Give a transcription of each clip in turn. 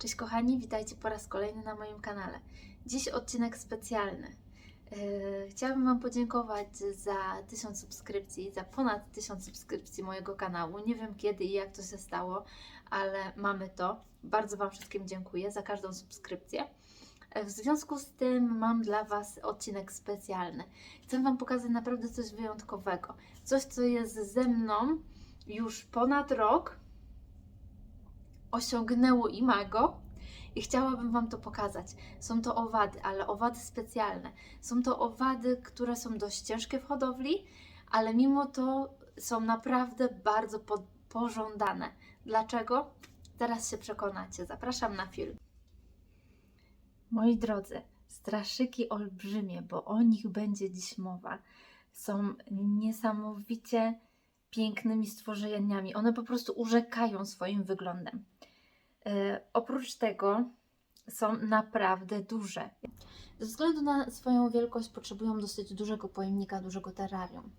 Cześć kochani, witajcie po raz kolejny na moim kanale. Dziś odcinek specjalny. Yy, Chciałabym Wam podziękować za 1000 subskrypcji, za ponad 1000 subskrypcji mojego kanału. Nie wiem kiedy i jak to się stało, ale mamy to. Bardzo Wam wszystkim dziękuję za każdą subskrypcję. Yy, W związku z tym mam dla Was odcinek specjalny. Chcę Wam pokazać naprawdę coś wyjątkowego. Coś, co jest ze mną już ponad rok, osiągnęło imago i chciałabym Wam to pokazać. Są to owady, ale owady specjalne. Są to owady, które są dość ciężkie w hodowli, ale mimo to są naprawdę bardzo po- pożądane. Dlaczego? Teraz się przekonacie. Zapraszam na film. Moi drodzy, straszyki olbrzymie, bo o nich będzie dziś mowa, są niesamowicie pięknymi stworzeniami. One po prostu urzekają swoim wyglądem. E, oprócz tego są naprawdę duże. Ze względu na swoją wielkość potrzebują dosyć dużego pojemnika, dużego terrarium.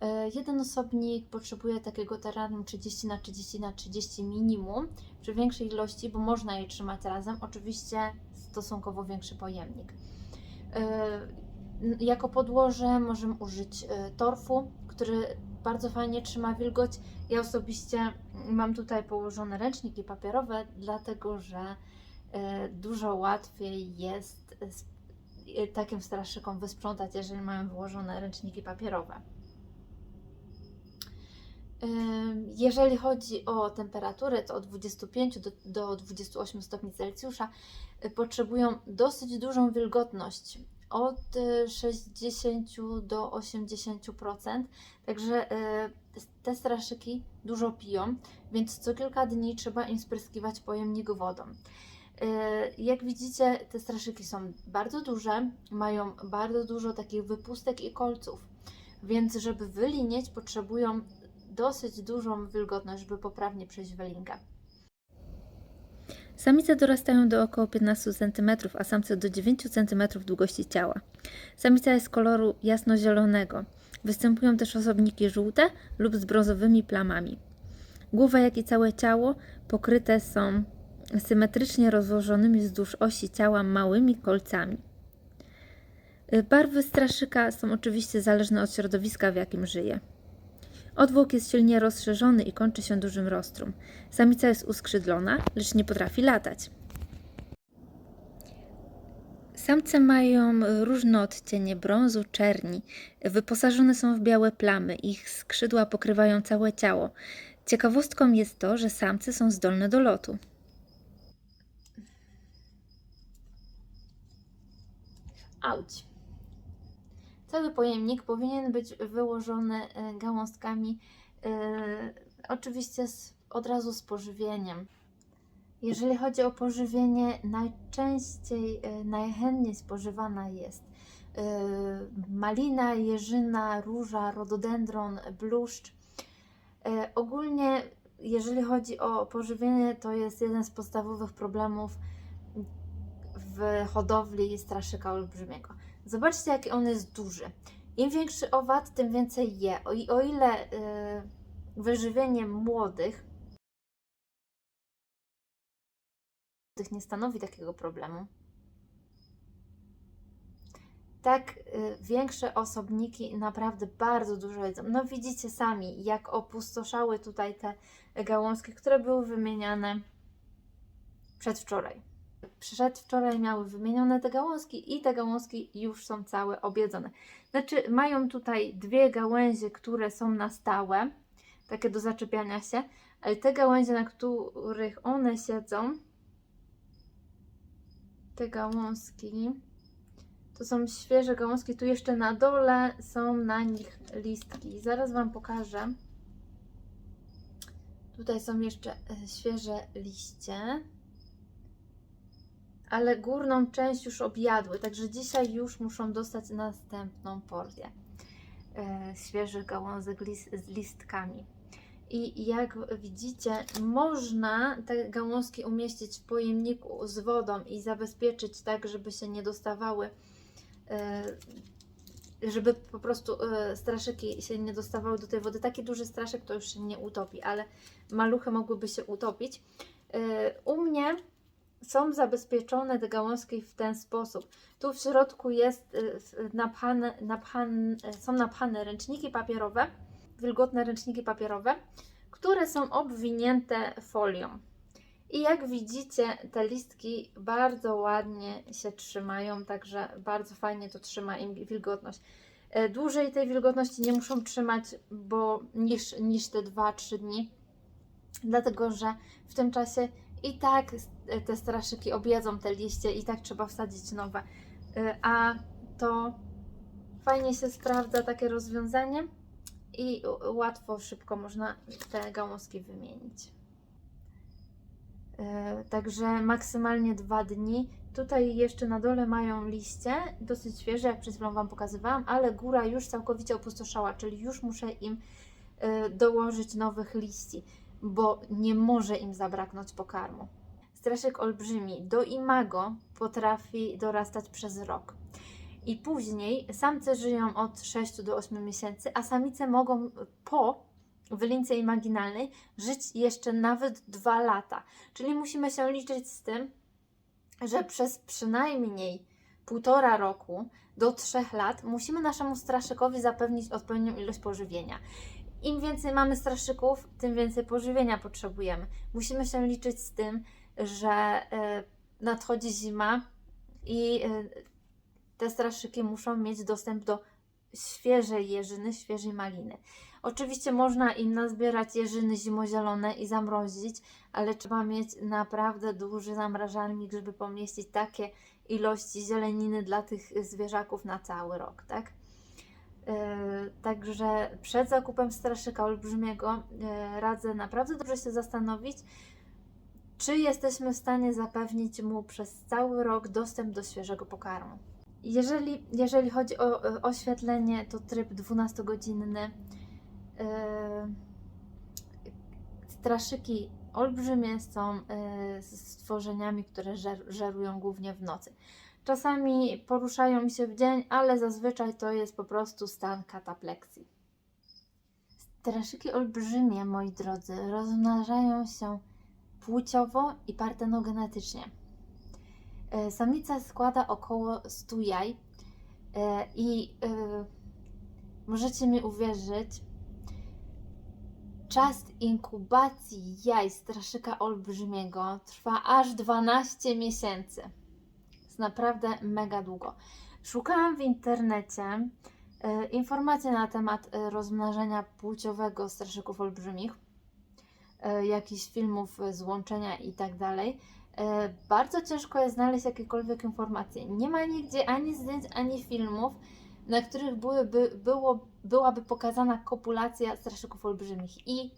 E, jeden osobnik potrzebuje takiego terrarium 30 na 30 na 30 minimum przy większej ilości, bo można je trzymać razem. Oczywiście stosunkowo większy pojemnik. E, jako podłoże możemy użyć torfu, który bardzo fajnie trzyma wilgoć. Ja osobiście mam tutaj położone ręczniki papierowe, dlatego że e, dużo łatwiej jest e, takim straszykom wysprzątać, jeżeli mają wyłożone ręczniki papierowe. Ym, Jeżeli chodzi o temperaturę, to od 25 do, do 28 stopni Celsjusza potrzebują dosyć dużą wilgotność, od y, 60 do 80%. Także y, te straszyki dużo piją, więc co kilka dni trzeba im spryskiwać pojemnik wodą. Y, Jak widzicie, te straszyki są bardzo duże, mają bardzo dużo takich wypustek i kolców, więc żeby wylinieć, potrzebują dosyć dużą wilgotność, żeby poprawnie przejść welinkę. Samice dorastają do około 15 cm, a samce do 9 cm długości ciała. Samica jest koloru jasnozielonego. Występują też osobniki żółte lub z brązowymi plamami. Głowa, jak i całe ciało pokryte są symetrycznie rozłożonymi wzdłuż osi ciała małymi kolcami. Y, Barwy straszyka są oczywiście zależne od środowiska, w jakim żyje. Odwłok jest silnie rozszerzony i kończy się dużym rostrum. Samica jest uskrzydlona, lecz nie potrafi latać. Samce mają różne odcienie brązu, czerni. Wyposażone są w białe plamy. Ich skrzydła pokrywają całe ciało. Ciekawostką jest to, że samce są zdolne do lotu. Auć. Cały pojemnik powinien być wyłożony e, gałązkami, e, oczywiście z, od razu z pożywieniem. Jeżeli chodzi o pożywienie, najczęściej, e, najchętniej spożywana jest e, malina, jeżyna, róża, rododendron, bluszcz. E, Ogólnie, jeżeli chodzi o pożywienie, to jest jeden z podstawowych problemów w hodowli straszyka olbrzymiego. Zobaczcie, jaki on jest duży. Im większy owad, tym więcej je. O, i- o ile y, wyżywienie młodych młodych nie stanowi takiego problemu, tak y, większe osobniki naprawdę bardzo dużo jedzą. No widzicie sami, jak opustoszały tutaj te gałązki, które były wymieniane przedwczoraj. Przedwczoraj miały wymienione te gałązki i te gałązki już są całe objedzone. Znaczy, mają tutaj dwie gałęzie, które są na stałe, takie do zaczepiania się, ale te gałęzie, na których one siedzą, te gałązki, to są świeże gałązki. Tu jeszcze na dole są na nich listki. Zaraz Wam pokażę. Tutaj są jeszcze e, świeże liście ale górną część już objadły, także dzisiaj już muszą dostać następną porcję e, świeżych gałązek z listkami. I jak widzicie, można te gałązki umieścić w pojemniku z wodą i zabezpieczyć tak, żeby się nie dostawały, e, żeby po prostu e, straszyki się nie dostawały do tej wody. Taki duży straszek to już się nie utopi, ale maluchy mogłyby się utopić. E, U mnie są zabezpieczone te gałązki w ten sposób. Tu w środku jest y, w- napchane, napchan, są napchane ręczniki papierowe, wilgotne ręczniki papierowe, które są obwinięte folią. I jak widzicie, te listki bardzo ładnie się trzymają, także bardzo fajnie to trzyma im wilgotność. E, Dłużej tej wilgotności nie muszą trzymać, bo niż, niż te 2-3 dni, dlatego że w tym czasie i tak e, te straszyki objedzą te liście i tak trzeba wsadzić nowe. E, A to fajnie się sprawdza takie rozwiązanie i łatwo, szybko można te gałązki wymienić. E, Także maksymalnie dwa dni. Tutaj jeszcze na dole mają liście, dosyć świeże, jak przed chwilą Wam pokazywałam, ale góra już całkowicie opustoszała, czyli już muszę im dołożyć nowych liści, bo nie może im zabraknąć pokarmu. Straszek olbrzymi do imago potrafi dorastać przez rok. I później samce żyją od 6 do 8 miesięcy, a samice mogą po wylince imaginalnej żyć jeszcze nawet 2 lata. Czyli musimy się liczyć z tym, że przez przynajmniej półtora roku do trzech lat musimy naszemu straszykowi zapewnić odpowiednią ilość pożywienia. Im więcej mamy straszyków, tym więcej pożywienia potrzebujemy. Musimy się liczyć z tym, że e, nadchodzi zima i e, te straszyki muszą mieć dostęp do świeżej jeżyny, świeżej maliny. Oczywiście można im nazbierać jeżyny zimozielone i zamrozić, ale trzeba mieć naprawdę duży zamrażalnik, żeby pomieścić takie ilości zieleniny dla tych zwierzaków na cały rok, tak? Yy, Także przed zakupem straszyka olbrzymiego yy, radzę naprawdę dobrze się zastanowić, czy jesteśmy w stanie zapewnić mu przez cały rok dostęp do świeżego pokarmu. Jeżeli, jeżeli chodzi o e, oświetlenie, to tryb 12-godzinny. Yy, Straszyki olbrzymie są stworzeniami, które żer, żerują głównie w nocy. Czasami poruszają się w dzień, ale zazwyczaj to jest po prostu stan katapleksji. Straszyki olbrzymie, moi drodzy, rozmnażają się płciowo i partenogenetycznie. E, Samica składa około 100 jaj e, i e, możecie mi uwierzyć, czas inkubacji jaj straszyka olbrzymiego trwa aż 12 miesięcy. Jest naprawdę mega długo. Szukałam w internecie e, informacji na temat e, rozmnażania płciowego straszyków olbrzymich, e, jakichś filmów złączenia i tak Bardzo ciężko jest znaleźć jakiekolwiek informacje. Nie ma nigdzie ani zdjęć, ani filmów, na których byłyby, było, byłaby pokazana kopulacja straszyków olbrzymich. I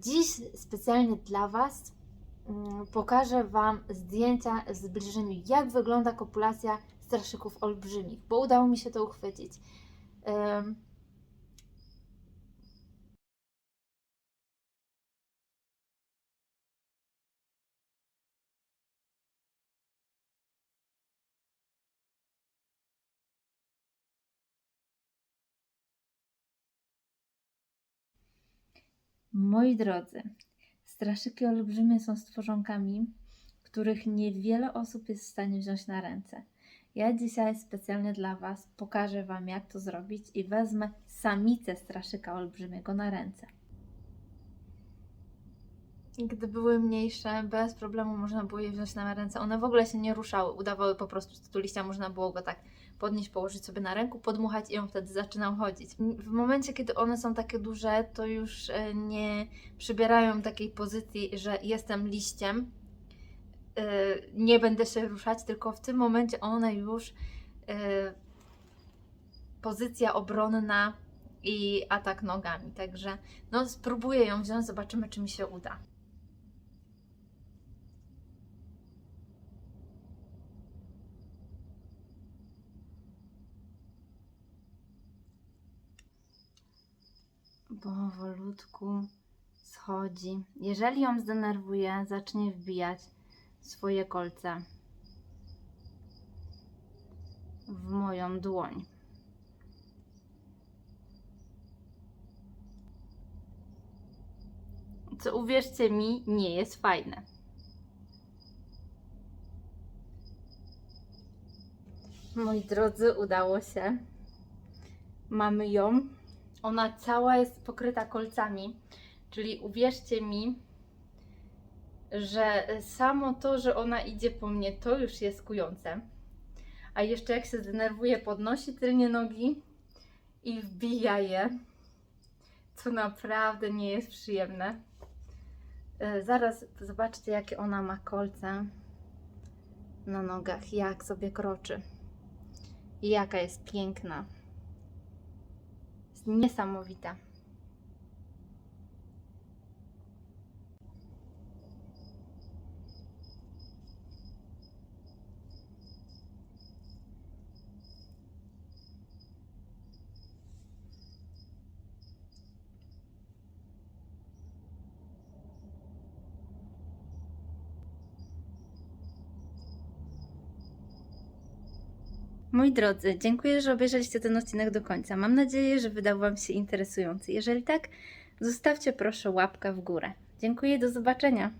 dziś specjalnie dla Was pokażę Wam zdjęcia z jak wygląda kopulacja straszyków olbrzymich, bo udało mi się to uchwycić. Moi drodzy, straszyki olbrzymie są stworzonkami, których niewiele osób jest w stanie wziąć na ręce. Ja dzisiaj specjalnie dla Was pokażę Wam, jak to zrobić i wezmę samicę straszyka olbrzymiego na ręce. Gdy były mniejsze, bez problemu można było je wziąć na ręce. One w ogóle się nie ruszały, udawały po prostu z liścia, można było go tak podnieść, położyć sobie na ręku, podmuchać i on wtedy zaczynał chodzić. W momencie, kiedy one są takie duże, to już e, nie przybierają takiej pozycji, że jestem liściem, e, nie będę się ruszać, tylko w tym momencie one już e, pozycja obronna i atak nogami. Także no, spróbuję ją wziąć, zobaczymy, czy mi się uda. powolutku schodzi. Jeżeli ją zdenerwuje, zacznie wbijać swoje kolce w moją dłoń. Co uwierzcie mi, nie jest fajne. Moi drodzy, udało się. Mamy ją. Ona cała jest pokryta kolcami, czyli uwierzcie mi, że samo to, że ona idzie po mnie, to już jest kujące. A jeszcze jak się zdenerwuje, podnosi tylnie nogi i wbija je, co naprawdę nie jest przyjemne. E, Zaraz zobaczcie, jakie ona ma kolce na nogach, jak sobie kroczy. Jaka jest piękna. Niesamowita. Moi drodzy, dziękuję, że obejrzeliście ten odcinek do końca. Mam nadzieję, że wydał Wam się interesujący. Jeżeli tak, zostawcie proszę łapkę w górę. Dziękuję, do zobaczenia.